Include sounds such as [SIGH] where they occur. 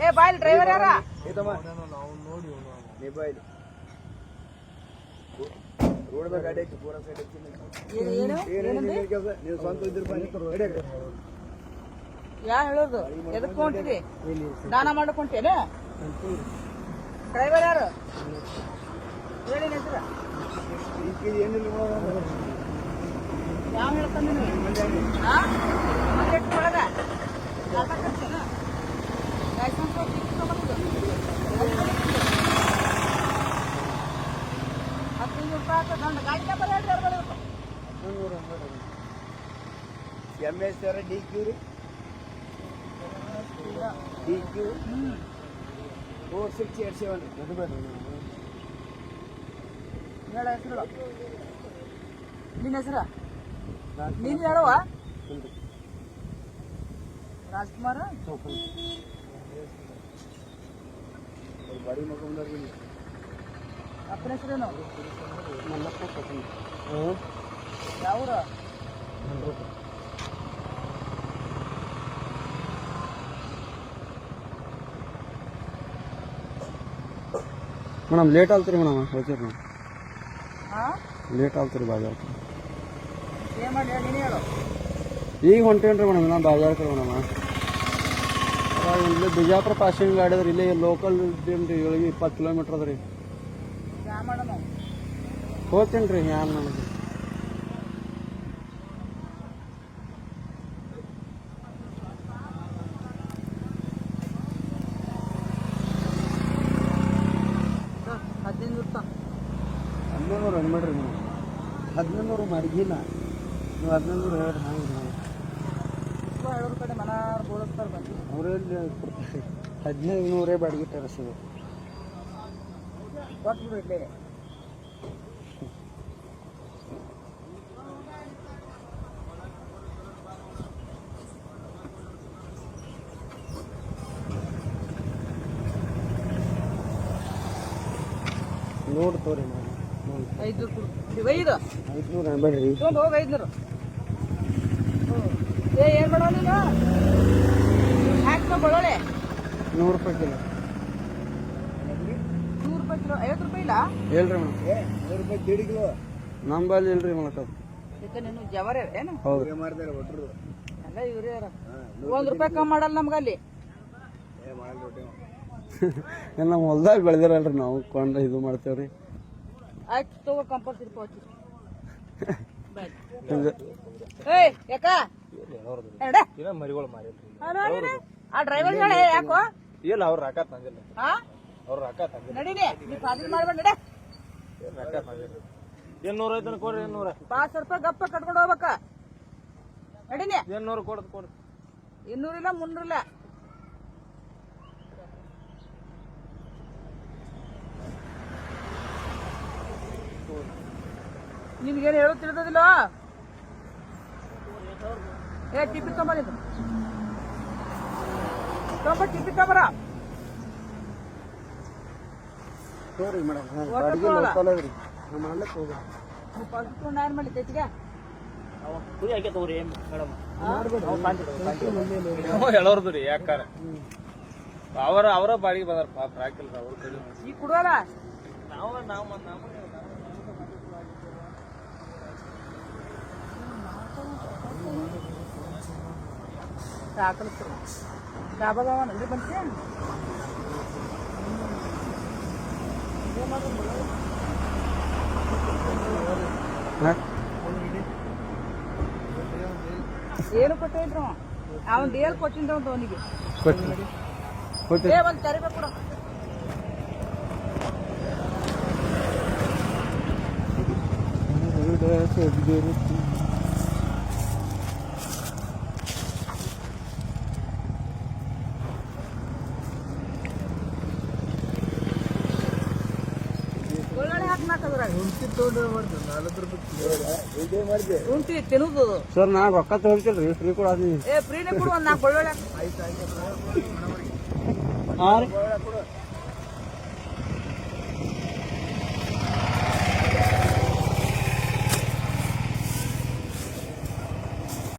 ಏ ಬಾಯ್ ಡ್ರೈವರ್ ಗಾಡಿ ಯಾ ಹೇಳೋದು? ದಾನ ಮಾಡ್ಕೊಂತೇನೆ ಡ್ರೈವರ್ ಯಾರು? ಹೇಳಿ ಹೆಸರು. ಏನಿಲ್ಲ ಯಾವ ಹೇಳ್ತಾನೆ ಹಾ ಮಾರ್ಕೆಟ್ ಒಳಗ ಲೈಸೆನ್ಸ್ ಹದಿನೈದು ರೂಪಾಯಿ ಆಗ್ತದೆ ನನ್ನ ಗಾಡಿ ನಂಬರ್ ಹೇಳ್ರಿ ಅವ್ರು ಬರಬೇಕು M S R D Q ರೀ D Q four six eight seven ಹೇಳ ಹೆಸರು ನಿನ್ನ ಹೆಸರು ನೀನು ಹೇಳುವ ರಾಜ್ಕುಮಾರ್ ಬಾಡಿ ಮಗೊಂಡ್ರಿ ಅಪ್ಪನ ಹೆಸರೇನು ಮಲ್ಲಪ್ಪ ಯಾವ್ರ ಮೇಡಮ್ ಲೇಟ್ ಆಗ್ತೀರಿ ಮೇಡಮ್ ಹೇಳ್ತೀರಿ ನಾವು ಹಾ ಲೇಟ್ ಆಗ್ತೀರಿ ಬಾಜಾರ್ ಏನ್ ಮಾಡಿ ಹೇಳಿ ಹೇಳು. ಈಗ ಹೊಂಟೇನ್ರಿ ಮೇಡಮ್ ನಾ ಬಾಜಾರ್ಕ್ರಿ ಮೇಡಮ್. ಇಲ್ಲಿ ಬಿಜಾಪುರ ಪಾಸಿಂಗ್ ಗಾಡಿ ಅದ್ರಿ ಇಲ್ಲೇ ಲೋಕಲ್ ಇದ್ದೇನ್ರಿ ಏಳಿಗೆ ಇಪ್ಪತ್ತು ಕಿಲೋಮೀಟ್ರ್ ಅದ್ರಿ. ಹೋಗ್ತೇನೆ ರೀ ಏನು ನನಗೆ ಹದಿನೈದು ರೂಪಾಯಿ ಹದಿನೈದು ಮಾಡ್ರಿ ನೀವು. ಹದಿನೈದು ಮಡಗಿಲ್ಲ. ನೀವು ಹದಿನೈದು ನೂರು ಹೇಳ್ರಿ ಹಂಗೆ ಹೇಳೋರ್ ಕಡೆ ಬಂದು ಹದಿನೈದು ನೂರೇ ಬಾಡಿಗೆ ತರಿಸಿದ್ರು ಕೊಟ್ಬಿಡು ಇಲ್ಲೇ ನೋಡಿ ತೋರಿ ನಾನು. ಐದ್ನೂರು ಕೊಡು. ಇದು ಐದು. ಐದುನೂರು ಅನ್ಬೇಡ್ರಿ ತೊಗೊಂಡು ಹೋಗಿ ಐದ್ನೂರು. ಏ ಏನ್ ಮಾಡೋಣ ನೀನು ಹಾಕ್ತೋ ಬಳ್ಳೊಳ್ಳೆ ನೂರು ರೂಪಾಯಿ ಕಿಲೋ. ನೂರು ರೂಪಾಯಿ ಕಿಲೋ. ಐವತ್ತು ರೂಪಾಯಿ ಇಲ್ಲ? ಹೇಳ್ರಿ ಮೇಡಮ್. ನೂರು ರೂಪಾಯಿ ದೇಡ್ ಕಿಲೋ. ನಂಬಲ್ಲಿ ಇಲ್ರಿ ಮೊಳಕ ಇದಕ್ಕೆ ನೀನು ಜವರ ಏನು? ಹೌದು. ಇವ್ರೇ ಮಾಡ್ತಾರೆ ಒಟ್ರು ಎಲ್ಲ ಇವರೇ ಒಂದ್ ರೂಪಾಯಿ ಕಮ್ಮಿ ಮಾಡಲ್ಲ ನಮ್ಗೆ ಅಲ್ಲಿ [LAUGHS] ನಮ್ಮ ಹೊಲ್ದಾಗ ಬೆಳೆದಿರಲ್ರಿ ನಾವು ಕೊಂಡ ಇದು ಮಾಡ್ತೇವ್ರಿ. ಆಯ್ತು ತಗೋ ಕಂಪಲ್ಸರಿ ಪೌಚಿ. [LAUGHS] ಏಯ್ ಯಾಕ? ಎಡೆ? ಮರಿಗಳು ಮಾರಿಲ್ರಿ ಆ ಡ್ರೈವರ್ ಹೇಳ ಯಾಕೋ? ಇಲ್ಲ ಅವ್ರ ರೊಕ್ಕ ತಂದಿಲ್ಲ. ಹಾ ಅವ್ರ ರೊಕ್ಕ ತಂದಿಲ್ಲ. ನಡೀನಿ ನೀ ಫಾದಿಲ್ ಮಾಡ್ಬೇಡ ನಡೆ. ರೊಕ್ಕ ತಂದಿಲ್ಲ. ಏನ್ ನೂರ ಐತನ ಕೊಡ್ರಿ ಏನ್ ನೂರ ಪಾಂಚ್ ರೂಪಾಯಿ ಗಪ್ಪ ಕಟ್ಕೊಂಡು ಹೋಗ್ಬೇಕ. ನಡೀನಿ. ಏನ್ ನೂರ ಕೊಡದ್ ಕೊಡ್ರಿ ಇನ್ನೂರಿಲ್ಲ ಮುನ್ನೂರಿಲ್ಲ ನಿನ್ಗೇನು ಹೇಳೋ ತಿಳಿದಿಲ್ಲ ಏ ಟಿಪ್ಪಿ ತೊಂಬಂದಿದ್ದು ತೊಂಬ ಟಿಪ್ಪಿ ತೊಂಬರ ತೋರಿ ಮೇಡಮ್ ಹೇಳೋರ್ದು ರೀ ಯಾಕಾರ. ಅವರ ಅವರ ಬಾಡಿಗೆ ಬಂದಾರ ಪಾಪ ಹಾಕಿಲ್ಲ ಅವ್ರ ಕಡೆ ಈ ಕುಡುವಲ್ಲ? ನಾವ ನಾವ್ ನಾವು ಡಾಬಾಗ ನಂದಿ ಬಂತೆ ಏನು ಕೊಟ್ಟಿದ್ರು ಅವನ್ ಡೇಲ್ ಕೊಟ್ಟಿದ್ದ ಒಂದು ಅವನಿಗೆ. ಒಂದು ತರಿಬೇಕು ಕೊಡು ಒಳ್ಳೊಳ್ಳೆ ಹಾಕಿ ಮಾತಾಡ್ರಾಗ ಇದೇ ಮಾಡಿದೆ ಉಂಟಿ ತಿನ್ನುದು. ಸರ್ ನಾನು ರೊಕ್ಕ ತಗೊಳ್ತಿಲ್ರಿ ಫ್ರೀ ಕೂಡ ಏ ಫ್ರೀನೇ ಕೊಡು ಒಂದು ನಾಲ್ಕು ಹಾಂ